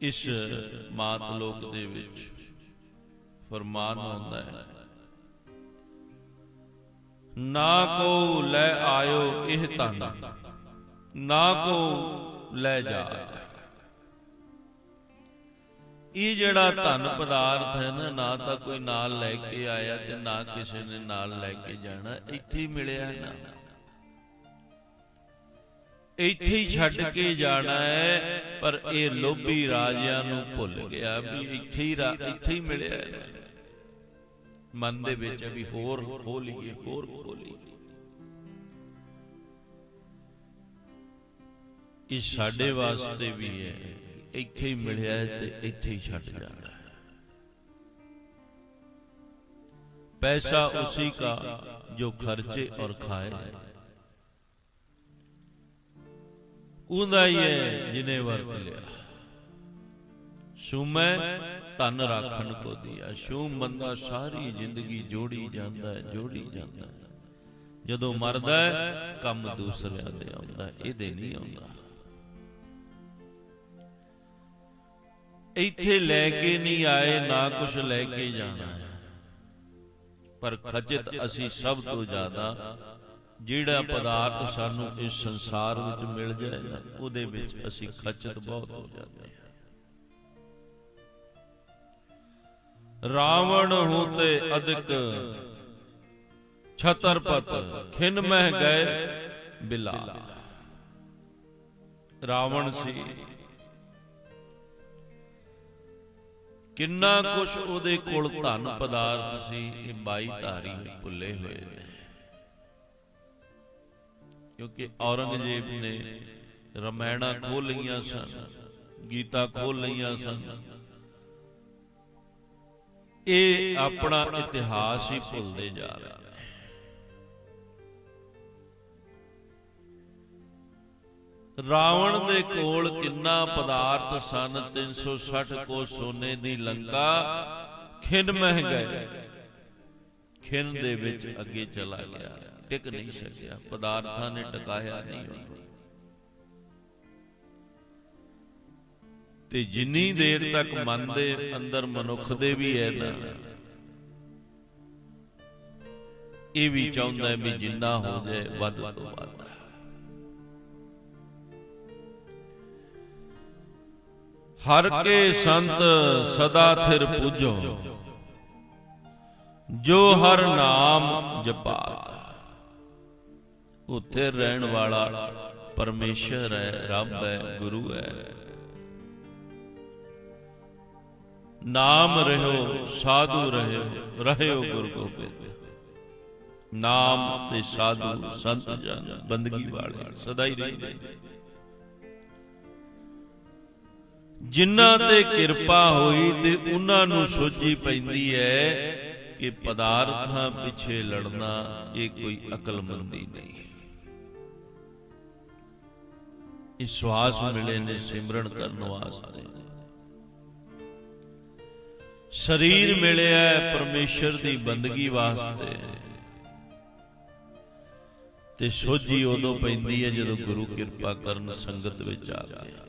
ਇਸ ਮਾਤ ਲੋਕ ਦੇ ਵਿੱਚ ਫਰਮਾਨ ਹੁੰਦਾ ਹੈ, ਨਾ ਕੋ ਲੈ ਆਇਓ ਇਹ ਤਨ ਨਾ ਕੋ ਲੈ ਜਾ ਇਹ ਜਿਹੜਾ ਧਨ ਪਦਾਰਥ ਹੈ ਨਾ ਨਾ ਤਾਂ ਕੋਈ ਨਾਲ ਲੈ ਕੇ ਆਇਆ ਤੇ ਨਾ ਕਿਸੇ ਨੇ ਨਾਲ ਲੈ ਕੇ ਜਾਣਾ, ਇੱਥੇ ਹੀ ਮਿਲਿਆ ਨਾ। ਇੱਥੇ ਹੀ ਛੱਡ ਕੇ ਜਾਣਾ ਹੈ ਪਰ ਇਹ ਲੋਭੀ ਰਾਜਿਆਂ ਨੂੰ ਭੁੱਲ ਗਿਆ ਵੀ ਇੱਥੇ ਹੀ ਇੱਥੇ ਹੀ ਮਿਲਿਆ ਮਨ ਦੇ ਵਿੱਚ ਵੀ ਹੋਰ ਖੋਲੀਏ ਹੋਰ ਖੋਲੀਏ। ਇਹ ਸਾਡੇ ਵਾਸਤੇ ਵੀ ਹੈ ਇੱਥੇ ਹੀ ਮਿਲਿਆ ਹੈ ਤੇ ਇੱਥੇ ਹੀ ਛੱਡ ਜਾਣਾ ਹੈ। ਪੈਸਾ ਉਸੇ ਦਾ ਜੋ ਖਰਚੇ ਔਰ ਖਾਏ। ਹੈ ਉਹਦਾ ਹੀ ਹੈ ਜਿਨੇ ਵਰਤ ਲਿਆ। ਸੁਮੈ ਤਨ ਰਾਖਣ ਕੋ ਦਿਆ। ਸ਼ੂਮ ਬੰਦਾ ਸਾਰੀ ਜ਼ਿੰਦਗੀ ਜੋੜੀ ਜਾਂਦਾ ਹੈ, ਜੋੜੀ ਜਾਂਦਾ ਹੈ। ਜਦੋਂ ਮਰਦਾ ਹੈ, ਕੰਮ ਦੂਸਰਿਆਂ ਦੇ ਆਉਂਦਾ ਇਹਦੇ ਨਹੀਂ ਆਉਂਦਾ। ਇੱਥੇ ਲੈ ਕੇ ਨਹੀਂ ਆਏ, ਨਾ ਕੁਝ ਲੈ ਕੇ ਜਾਣਾ ਪਰ ਖਚਿਤ ਅਸੀਂ ਸਭ ਤੋਂ ਜ਼ਿਆਦਾ ਜਿਹੜਾ ਪਦਾਰਥ ਸਾਨੂੰ ਇਸ ਸੰਸਾਰ ਵਿੱਚ ਮਿਲ ਜਾਏ ਨਾ ਉਹਦੇ ਵਿੱਚ ਅਸੀਂ ਖਚਿਤ ਬਹੁਤ ਹੋ ਜਾਂਦੇ ਹਾਂ। ਰਾਵਣ ਹੋਤੇ ਅਧਿਕ ਛਤਰਪਤ ਖਿਨ ਮਹਿ ਗਏ ਬਿਲਾਲ। ਰਾਵਣ ਸੀ। ਕਿੰਨਾ ਕੁਛ ਉਹਦੇ ਕੋਲ ਧਨ ਪਦਾਰਥ ਸੀ ਇਹ ਬਾਈ ਧਾਰੀ ਭੁੱਲੇ ਹੋਏ ਨੇ। ਕਿਉਂਕਿ ਔਰੰਗਜ਼ੇਬ ਨੇ ਰਮਾਇਣਾ ਖੋਲ ਲਈਆਂ ਸਨ, ਗੀਤਾ ਖੋਲ ਲਈਆਂ ਸਨ। ਇਹ ਆਪਣਾ ਇਤਿਹਾਸ ਹੀ ਭੁੱਲਦੇ ਜਾ ਰਹੇ ਨੇ। ਰਾਵਣ ਦੇ ਕੋਲ ਕਿੰਨਾ ਪਦਾਰਥ ਸਨ 360 ਕੋ ਸੋਨੇ ਦੀ ਲੰਕਾ, ਖਿਨ ਮਹਿ ਗਏ ਖਿੰਨ ਦੇ ਵਿੱਚ ਅੱਗੇ ਚਲਾ ਗਿਆ। ਟਿਕ ਨਹੀਂ ਸਕਿਆ, ਪਦਾਰਥਾਂ ਨੇ ਟਿਕਾਇਆ ਨਹੀਂ ਉਹਨੂੰ। ਤੇ ਜਿੰਨੀ ਦੇਰ ਤੱਕ ਮਨ ਦੇ ਅੰਦਰ ਮਨੁੱਖ ਦੇ ਵੀ ਹੈ ਨਾ। ਇਹ ਵੀ ਚਾਹੁੰਦਾ ਵੀ ਜਿੰਨਾ ਹੋ ਜਾਏ, ਵੱਧ ਤੋਂ ਵੱਧ। ਹਰ ਕੇ ਸੰਤ ਸਦਾ ਥਿਰ ਪੂਜੋ, ਜੋ ਹਰ ਨਾਮ ਜਪਾਤ। ਉੱਥੇ ਰਹਿਣ ਵਾਲਾ ਪਰਮੇਸ਼ਰ ਹੈ, ਰੱਬ ਹੈ, ਗੁਰੂ ਹੈ। ਨਾਮ ਰਹਿਓ, ਸਾਧੂ ਰਹਿਓ ਰਹਿਓ ਗੁਰੂ ਗੋਬਿੰਦ। ਨਾਮ ਤੇ ਸਾਧੂ ਸੰਤ ਜਨ, ਬੰਦਗੀ ਵਾਲੇ ਸਦਾ ਹੀ ਰਹਿੰਦੇ। ਜਿਨ੍ਹਾਂ ਤੇ ਕਿਰਪਾ ਹੋਈ ਤੇ ਉਹਨਾਂ ਨੂੰ ਸੋਝੀ ਪੈਂਦੀ ਹੈ ਕਿ ਪਦਾਰਥਾਂ ਪਿੱਛੇ ਲੜਨਾ ਇਹ ਕੋਈ ਅਕਲਮੰਦੀ ਨਹੀਂ। ਇਹ ਸਵਾਸ ਮਿਲੇ ਨੇ ਸਿਮਰਨ ਕਰਨ ਵਾਸਤੇ। ਸਰੀਰ ਮਿਲਿਆ ਹੈ ਪਰਮੇਸ਼ਰ ਦੀ ਬੰਦਗੀ ਵਾਸਤੇ। ਤੇ ਸੋਝੀ ਉਦੋਂ ਪੈਂਦੀ ਹੈ ਜਦੋਂ ਗੁਰੂ ਕਿਰਪਾ ਕਰਨ ਸੰਗਤ ਵਿੱਚ ਆ ਗਿਆ